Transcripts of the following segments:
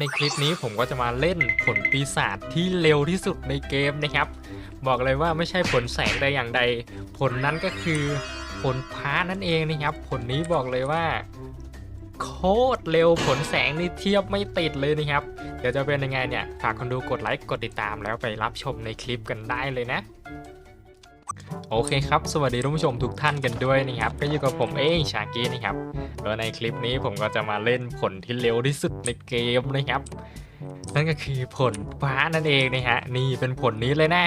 ในคลิปนี้ผมก็จะมาเล่นผลปีศาจที่เร็วที่สุดในเกมนะครับ บอกเลยว่าไม่ใช่ผลแสงแต่อย่างใด ผลนั้นก็คือผลพานั่นเองนะครับ ผลนี้บอกเลยว่า โคตรเร็วผลแสงนี่เทียบไม่ติดเลยนะครับ เดี๋ยวจะเป็นยังไงเนี่ย ฝากคนดูกดไลค์กดติดตามแล้วไปรับชมในคลิปกันได้เลยนะ โอเคครับ สวัสดีท่านผู้ชมทุกท่านกันด้วยนะครับ ก็อยู่กับผมเองชากี้นะครับแล้วในคลิปนี้ผมก็จะมาเล่นผลที่เร็วที่สุดในเกมนะครับ นั่นก็คือผลฟ้านั่นเองนะฮะ นี่เป็นผลนี้เลยนะ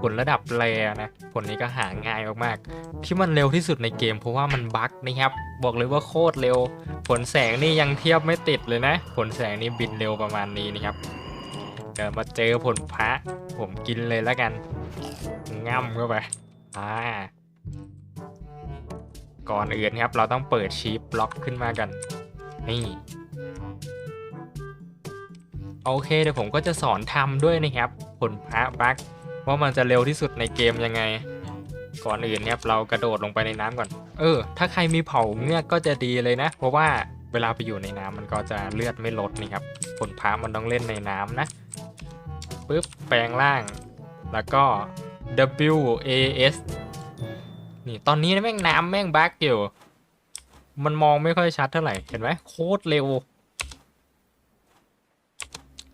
ผลระดับแรนะ ผลนี้ก็หาง่ายมากๆ ที่มันเร็วที่สุดในเกมเพราะว่ามันบั๊กนะครับ บอกเลยว่าโคตรเร็ว ผลแสงนี่ยังเทียบไม่ติดเลยนะ ผลแสงนี่บินเร็วประมาณนี้นะครับเดี๋ยวมาเจอผลพระผมกินเลยแล้วกันง่ำเข้าไป อ่า ก่อนอื่นครับ เราต้องเปิดชีฟบล็อกขึ้นมากัน นี่ โอเคเดี๋ยวผมก็จะสอนทำด้วยนะครับ ผลพระบักว่ามันจะเร็วที่สุดในเกมยังไง ก่อนอื่นครับเรากระโดดลงไปในน้ำก่อน เออ ถ้าใครมีเผาเงือกก็จะดีเลยนะ เพราะว่าเวลาไปอยู่ในน้ำมันก็จะเลือดไม่ลดนี่ครับ ผลพระมันต้องเล่นในน้ำนะปึ๊บแปลงร่าง แล้วก็ W A S นี่ตอนนี้แม่งน้ำแม่งบั๊กอยู่ มันมองไม่ค่อยชัดเท่าไหร่ เห็นไหมโคตรเร็ว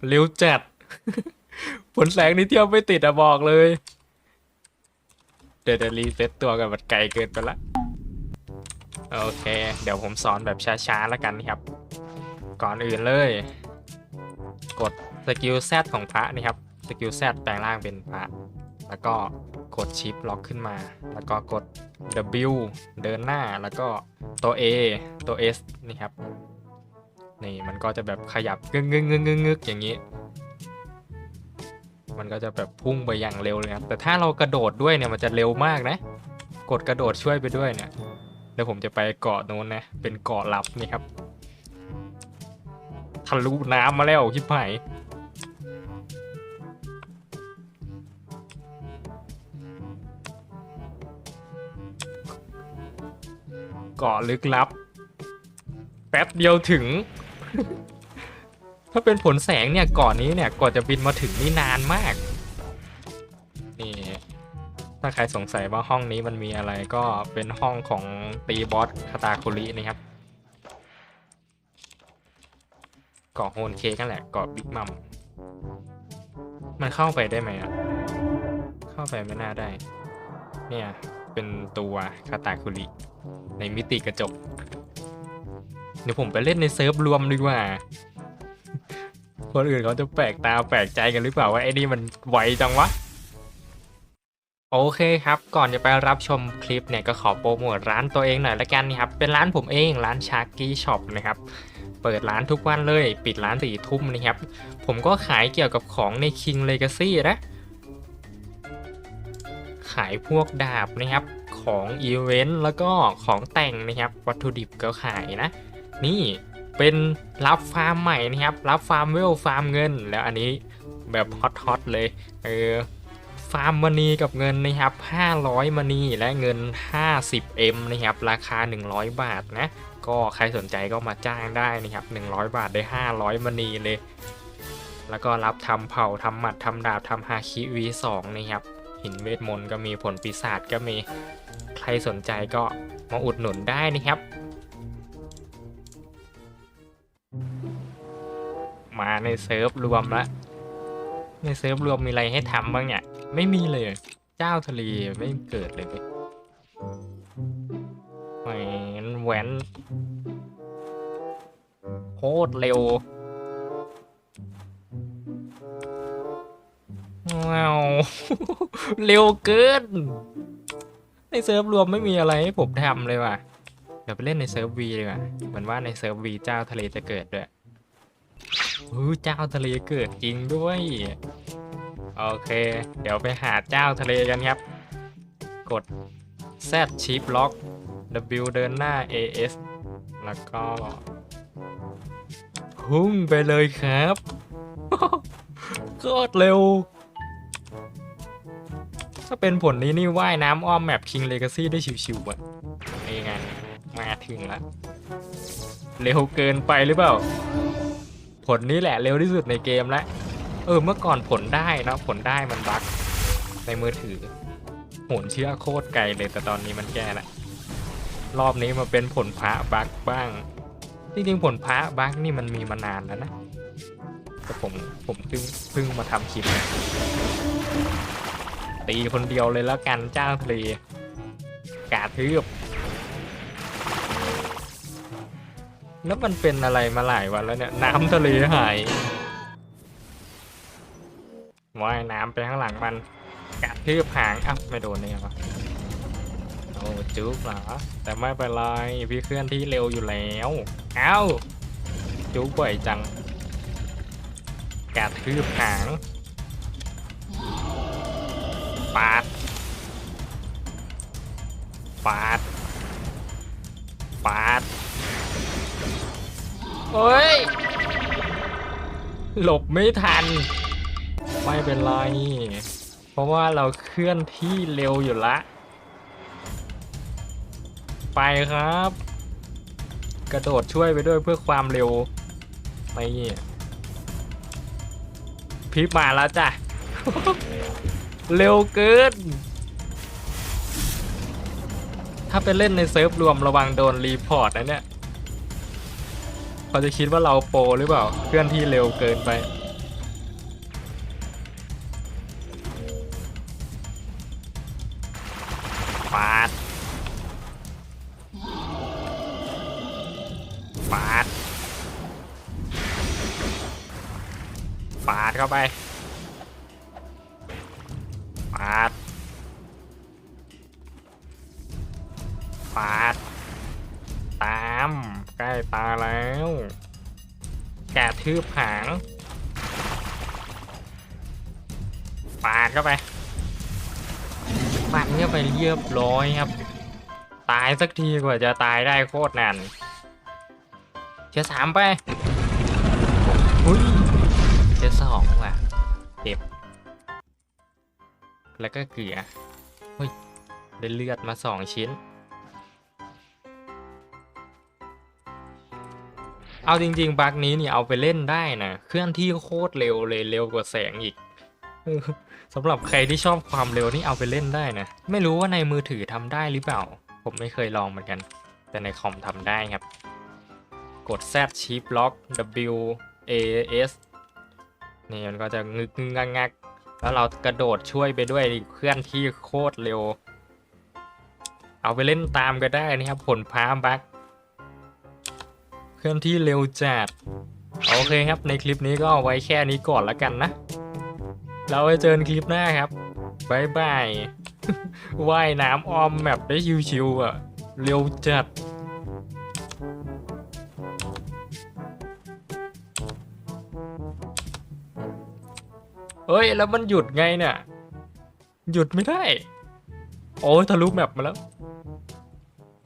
เร็วจัดผลแสงนี่เที่ยบไม่ติดอะบอกเลย เดี๋ยวจะรีเซ็ตตัวกันมันไกลเกินไปละ โอเค เดี๋ยวผมสอนแบบช้าๆแล้วกันครับ ก่อนอื่นเลย กดสกิล Z ของพระนี่ครับ สกิล Z แปลงร่างเป็นพระ แล้วก็กดชิปล็อกขึ้นมา แล้วก็กด W เดินหน้าแล้วก็ตัว A ตัว S นี่ครับ นี่มันก็จะแบบขยับงึกงึกงึกงึกงึกอย่างนี้ มันก็จะแบบพุ่งไปอย่างเร็วเลยครับ แต่ถ้าเรากระโดดด้วยเนี่ยมันจะเร็วมากนะ กดกระโดดช่วยไปด้วยเนี่ย เดี๋ยวผมจะไปเกาะโน้นนะ เป็นเกาะลับนี่ครับ ทะลุน้ำมาแล้วคิดไผ่ เกาะลึกลับ แป๊บเดียวถึง ถ้าเป็นผลแสงเนี่ยก่อนนี้เนี่ยก่อนจะบินมาถึงนี่นานมาก นี่ ถ้าใครสงสัยว่าห้องนี้มันมีอะไรก็เป็นห้องของตีบอสคาตาคุรินะครับเกาะโฮนเคกันแหละเกาะบิ๊กมัมมันเข้าไปได้ไหมอะ เข้าไปไม่น่าได้ เนี่ย เป็นตัวคาตาคุริในมิติกระจก เดี๋ยวผมไปเล่นในเซิร์ฟรวมดีกว่า คนอื่นเขาจะแปลกตาแปลกใจกันหรือเปล่าว่าไอ้นี่มันไวจังวะ โอเคครับ ก่อนจะไปรับชมคลิปเนี่ยก็ขอโปรโมทร้านตัวเองหน่อยละกันนะครับ เป็นร้านผมเองร้านชาร์กี้ช็อปนะครับเปิดร้านทุกวันเลย ปิดร้านสี่ทุ่มนะครับ ผมก็ขายเกี่ยวกับของใน King Legacy นะ ขายพวกดาบนะครับของอีเวนต์แล้วก็ของแต่งนะครับวัตถุดิบก็ขายนะ นี่เป็นรับฟาร์มใหม่นะครับ รับฟาร์มเวลฟาร์มเงิน แล้วอันนี้แบบฮอตๆเลยเออฟาร์มมณีกับเงินนะครับ 500มณีและเงิน 50M นะครับ ราคา 100 บาทนะ ก็ใครสนใจก็มาจ้างได้นะครับ 100 บาทได้ 500มณีเลย แล้วก็รับทำเผ่าทำหมัดทำดาบทำฮาคิ V2 นะครับ หินเวทมนต์ก็มีผลปีศาจก็มีใครสนใจก็มาอุดหนุนได้นะครับ มาในเซิร์ฟรวมละในเซิร์ฟรวมมีอะไรให้ทำบ้างเนี่ย ไม่มีเลย เจ้าทะเลไม่เกิดเลยเว้ยแหวนแหวนโคตรเร็ว ว้าวเร็วเกิน ในเซิร์ฟรวมไม่มีอะไรให้ผมทำเลยว่ะ เดี๋ยวไปเล่นในเซิร์ฟวีดีกว่าเหมือนว่าในเซิร์ฟวีเจ้าทะเลจะเกิดด้วยเฮ้ยเจ้าทะเลเกิดจริงด้วย โอเค เดี๋ยวไปหาเจ้าทะเลกันครับ กด Z Shift Lock W เดินหน้า AS แล้วก็ พุ่งไปเลยครับโคตรเร็ว ถ้าเป็นผลนี้นี่ว่ายน้ำอ้อมแมป King Legacy ได้ชิวๆอะนี่ไงมาถึงแล้วเร็วเกินไปหรือเปล่า ผลนี้แหละเร็วที่สุดในเกมแล้วเออเมื่อก่อนผลได้นะผลได้มันบั๊กในมือถือโหนเชื่อโคตรไกลเลยแต่ตอนนี้มันแก้ละรอบนี้มาเป็นผลพระบั๊กบ้าง จริงๆผลพระบั๊กนี่มันมีมานานแล้วนะแต่ผมผมเพิ่งเพิ่งมาทำคลิปนะ ตีคนเดียวเลยแล้วกันเจ้าทะเลกาทืบแล้วมันเป็นอะไรมาหลายวันแล้วเนี่ยน้ำทะเลหายว่ายน้ำไปข้างหลังมันกาทืบหางอ้าวไม่โดนเนี่ยวะโอ้จุกเหรอแต่ไม่เป็นไรพี่เคลื่อนที่เร็วอยู่แล้วเอ้าจุกบ่อยจังกาทืบหาง ปาด ปาด ปาด เฮ้ย หลบไม่ทัน ไม่เป็นไร เพราะว่าเราเคลื่อนที่เร็วอยู่ละ ไปครับ กระโดดช่วยไปด้วยเพื่อความเร็ว ไปพีบมาแล้วจ้ะ เร็วเกิน ถ้าไปเล่นในเซิร์ฟรวมระวังโดนรีพอร์ตนะเนี่ยเขาจะคิดว่าเราโปรหรือเปล่าเคลื่อนที่เร็วเกินไป ปาด ปาด ปาดเข้าไปปาดปาด ตาม ใกล้ตาแล้ว แกะทืบหางปาดเข้าไปปัดเข้าไปเรียบร้อยครับ ตายสักทีกว่าจะตายได้โคตรนานเชื้อสามไปอุ้ยเชื้อสองว่ะเจ็บ แล้วก็เกลือเฮ้ยได้เลือดมาสองชิ้น เอาจริงๆบักนี้นี่เอาไปเล่นได้นะเคลื่อนที่โคตรเร็วเลยเร็วกว่าแสงอีกสำหรับใครที่ชอบความเร็วนี่เอาไปเล่นได้นะ ไม่รู้ว่าในมือถือทำได้หรือเปล่า ผมไม่เคยลองเหมือนกัน แต่ในคอมทำได้ครับ กด Z Shift Lock W A S นี่มันก็จะงึกงึกงักงัก แล้วเรากระโดดช่วยไปด้วยเคลื่อนที่โคตรเร็ว เอาไปเล่นตามก็ได้นะครับ ผลพาบักเคลื่อนที่เร็วจัดโอเคครับ ในคลิปนี้ก็เอาไว้แค่นี้ก่อนแล้วกันนะ เราไปเจอกันคลิปหน้าครับบายบายว่ายน้ำออมแมปได้ชิวๆอะ เร็วจัด เฮ้ย แล้วมันหยุดไงเนี่ย หยุดไม่ได้ โอ้ยทะลุแมปมาแล้ว